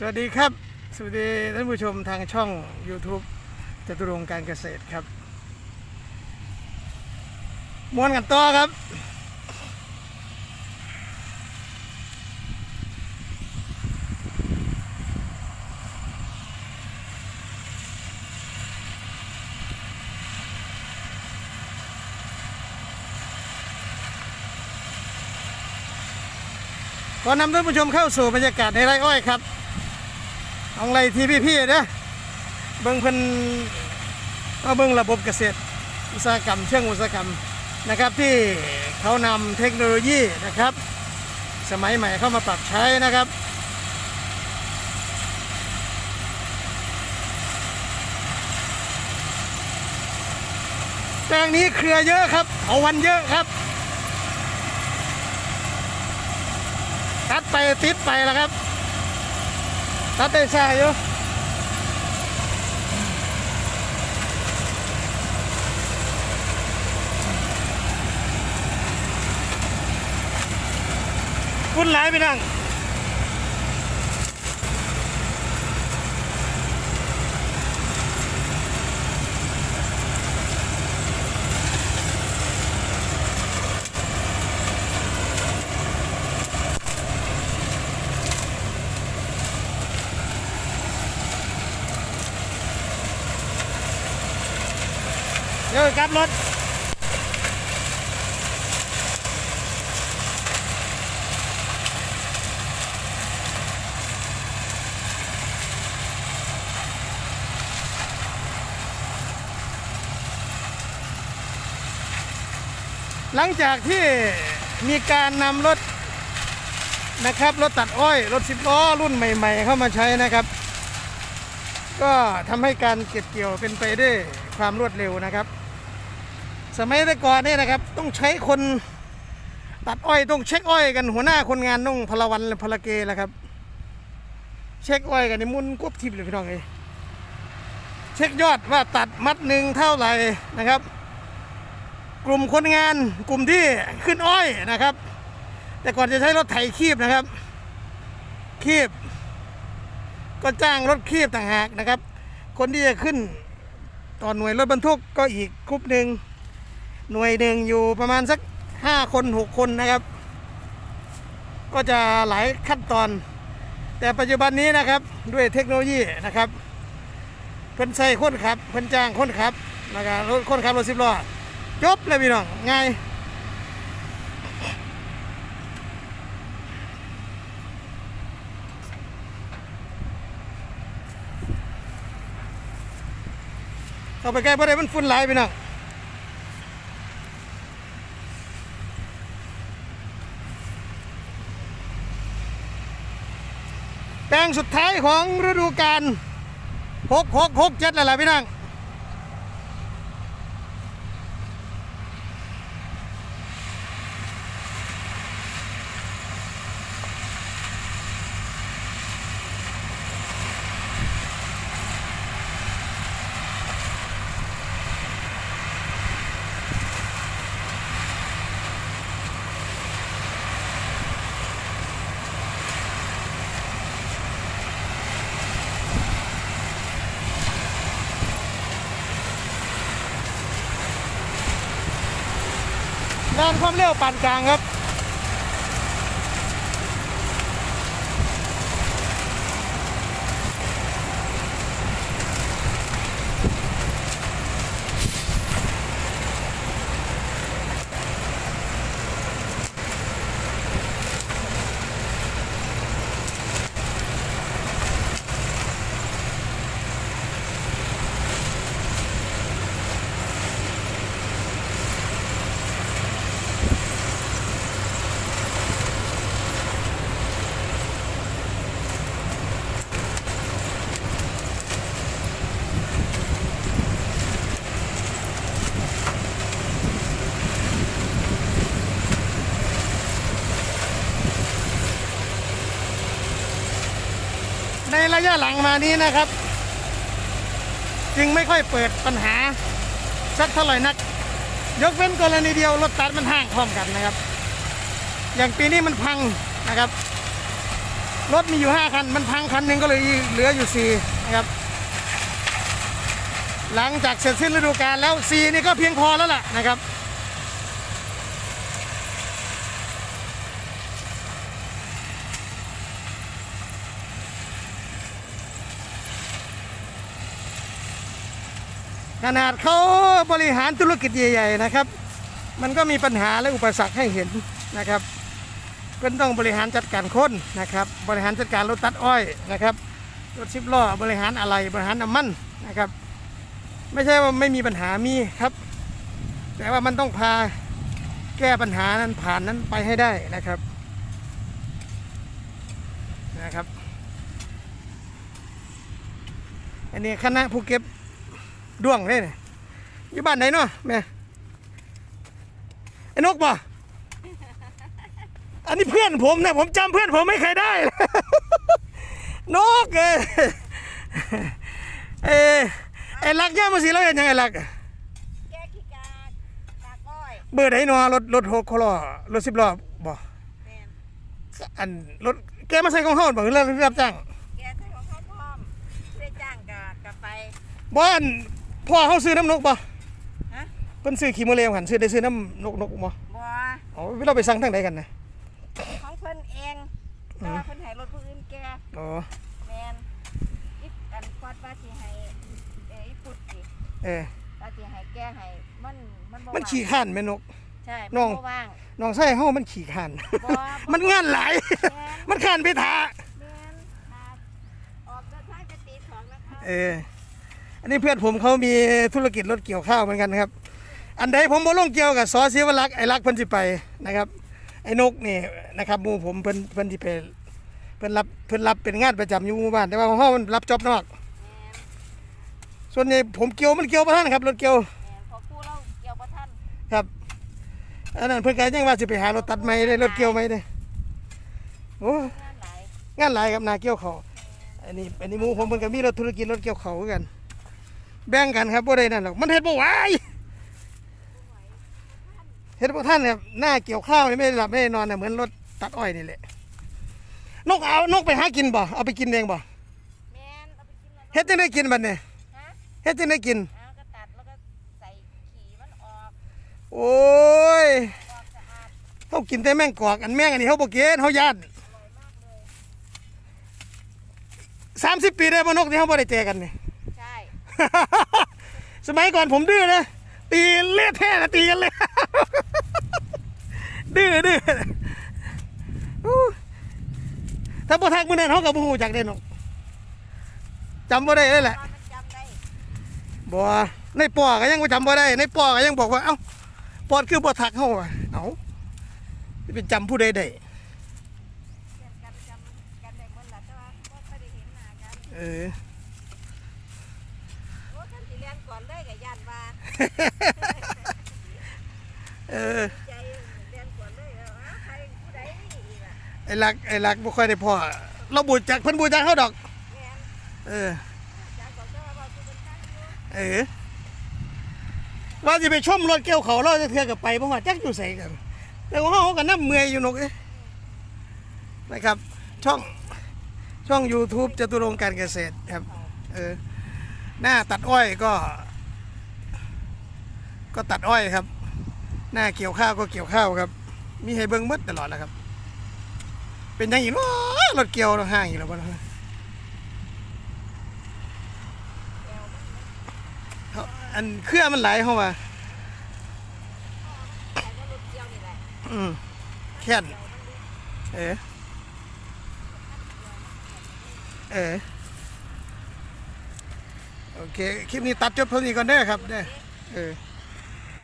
สวัสดีครับ สวัสดีท่านผู้ชมทางช่อง YouTube จตุรงการเกษตรครับมวนกันต่อครับ ขอนำท่านผู้ชมเข้าสู่บรรยากาศในไร่อ้อยครับ ของไรที่พี่ๆนะเบิ่งเพิ่นเอาเบิ่งระบบเกษตรอุตสาหกรรม เชิงอุตสาหกรรมนะครับที่เขานำเทคโนโลยีนะครับ สมัยใหม่เข้ามาปรับใช้นะครับแปลงนี้เครือเยอะครับ เอาวันเยอะครับตัดไปติดไปแล้วครับ ตัดได้ใช่อยู่คุณหลายไปนั่งเดี๋ยว กลับรถหลังจากที่มีการนำรถนะครับรถตัดอ้อยรถสิบล้อรุ่นใหม่ ๆ เข้ามาใช้นะครับ ก็ทำให้การเก็บเกี่ยวเป็นไปได้วยความรวดเร็วนะครับ สมัยแต่ก่อนนี่นะครับ ต้องใช้คนตัดอ้อยต้องเช็คอ้อยกันหัวหน้าคนงานต้องพลวันหรือพลเกแหละครับ เช็คอ้อยกันในมุนควบทิพย์เลยพี่น้องเอ้ยเช็คยอดว่าตัดมัดหนึ่งเท่าไหร่นะครับ กลุ่มคนงานกลุ่มที่ขึ้นอ้อยนะครับ แต่ก่อนจะใช้รถไถคีบนะครับ คีบ ก็จ้างรถคีบต่างหากนะครับ คนที่จะขึ้นต่อหน่วยรถบรรทุกก็อีกกลุ่มหนึ่ง หน่วยหนึ่งอยู่ประมาณสักห้าคนหกคนนะครับ ก็จะหลายขั้นตอน แต่ปัจจุบันนี้นะครับด้วยเทคโนโลยีนะครับเพิ่นใส่คนขับเพิ่นจ้างคนขับนะครับรถคนขับรถสิบล้อจบเลยพี่น้องง่ายเข้าไปใกล้บ่ได้มันฝุ่นหลายพี่น้อง แปลงสุดท้ายของฤดูกาล6 6 6 7แล้วล่ะพี่น้อง ด้านความเร็วปานกลางครับ ในระยะหลังมานี้นะครับ จึงไม่ค่อยเปิดปัญหาสักเท่าไหร่นัก ยกเว้นกรณีเดียวรถตัดมันห่างพร้อมกันนะครับ อย่างปีนี้มันพังนะครับรถมีอยู่ห้าคัน มันพังคันหนึ่งก็เลยเหลืออยู่สี่นะครับ หลังจากเสร็จสิ้นฤดูกาลแล้วสี่นี่ก็เพียงพอแล้วล่ะนะครับ ขนาดเขาบริหารธุรกิจใหญ่ๆนะครับ มันก็มีปัญหาและอุปสรรคให้เห็นนะครับก็ต้องบริหารจัดการคนนะครับ บริหารจัดการรถตัดอ้อยนะครับรถสิบล้อบริหารอะไรบริหารน้ำมันนะครับ ไม่ใช่ว่าไม่มีปัญหามีครับ แต่ว่ามันต้องพาแก้ปัญหานั้นผ่านนั้นไปให้ได้นะครับนะครับ อันนี้คณะผู้เก็บ ด้วงเลยเนี่ยอยู่บ้านไหนเนาะแม่ไอ้นกบ่อันนี้เพื่อนผมนะผมจำเพื่อนผมไม่เคยได้ นกเอ้ยเอ้ยไอ้ลักย่ามาสิแล้วเห็นยังไงลักแก้ขี้กากกากอ้อยเบอร์ไหนเนาะรถรถหกล้อรถสิบล้อบ่แมนอันรถแกมาใส่ของเฮาบ่หรือเรารับจ้างแกใช้ของเขาพร้อมได้จ้างกะกะไปบ่อัน พ่อเฮาซื้อน้ำนกบ่ฮะ เพิ่นซื้อขี้โมเลมหันซื้อได้ซื้อน้ำนกนกบ่บ่อ๋อเราไปสั่งทางไหนกันนะ ของเพิ่นเองแต่ว่าเพิ่นให้รถผู้อื่นแกอ๋อแมนอีอันกอดว่าสิให้เอ้ยพุดสิเออว่าสิให้แกให้มันมันบ่มันว่างขี่ข้านแม่นก ใช่น้องมันบ่ว่าง น้องไส้เฮามันขี่ข้าน บ่มันงานหลายแมนมันข้านไปทาแมนมาออกเดินทางจะตีสองนะคะ เอออั นนี้เพื่อนผมเขามีธุรกิจรถเกี่ยวข้าวเหมือนกันนะครับ อันใดผมบ่ลงเกี่ยวกับซอศิวรักษ์ไอ้รักเพิ่นสิไปนะครับ ไอ้นกนี่นะครับหมู่ผมเพิ่นเพิ่นสิไปเพิ่นรับเพิ่นรับเป็นงานประจำอยู่หมู่บ้านแต่ว่าของเฮามันรับจ็อบนอกแมนส่วนใหญ่ผมเกี่ยวมันเกี่ยวบ่ทันครับรถเกี่ยวแมนพอคู่เราเกี่ยวบ่ทันครับ อันนั้นเพิ่นก็ยังว่าสิไปหารถตัดไม้ได้รถเกี่ยวไม้ได้โอ้ งานหลาย งานหลายครับนาเกี่ยวเขาวอันนี้อันนี้หมู่ผมเพิ่นก็มีรถธุรกิจรถเกี่ยวเขาวคือกัน แบ่งกันครับบ่ได้นั่นหรอกมันเฮ็ดบ่ไหวเฮ็ดบ่ทันครับหน้าเกี่ยวข้าวนี่ไม่ได้หลับไม่ได้นอนน่ะเหมือนรถตัดอ้อยนี่แหละนกเอานกไปหากินบ่เอาไปกินเองบ่แมนเอาไปกินแล้วเฮ็ดจังได้กินบัดนี้ฮะเฮ็ดจังได้กิน เอาก็ตัดแล้วก็ใส่ขี่มันออกโอ้ยออกสะอาดเฮากินแต่แมงกอกอันแมงอันนี้เฮาบ่กินเฮาย่านอร่อยมากเลย30 ปีได้บ่นกที่เฮาบ่ได้เจอกันนี่ใช่ สมัยก่อนผมดื้อนะตีเลือดแท้นะตีกันเลยดื้อดื้ออู้ถ้าบ่ทักมื้อนั้นเฮาก็บ่ฮู้จักได้นกจำบ่ได้เลยแหละตอนมันจำได้บ่ในปอก็ยังบ่จำบ่ได้ ในปอก็ยังบอกว่า เอ้าปอดคือบ่ทักเฮาอะเอ้าสิไปจำผู้ใดได้เพื่อนกันจำกันได้หมดละแต่ว่าบ่ค่อ เออใจเรียนก่อนเลยเอออ้าวใครผู้ใดนี่ล่ะไอ้รักไอ้รักบ่ค่อยได้พ่อเราบูจักเพิ่นบูจักเฮาดอกแม่นเออจากก่อนก็ว่าผู้เป็นช่างอยู่เออ ว่าจะไปชมรถเกี่ยวเขาเราจะเทือกับไปเพราะว่าจักอยู่ใส่กัน แต่ของเขาก็น้ำเมื่อยอยู่นกเอ้ยนะครับ ช่องช่อง YouTube จตุรงค์การเกษตรครับ เออ หน้าตัดอ้อยก็ ก็ตัดอ้อยครับ หน้าเกี่ยวข้าวก็เกี่ยวข้าวครับ มีให้เบิ้งมืดตลอดแล้วครับ เป็นยังอีกเนาะรถเกี่ยวเราห่างอีกแล้วบ่เนาะแอวมันเขาอันเครื่องมันไหลเข้ามาแต่ว่ารถเกี่ยวนี่แหละอืมแค่นเออเออโอเค คลิปนี้ตัดจบเท่านี้ก่อนเด้ครับเด้อเออ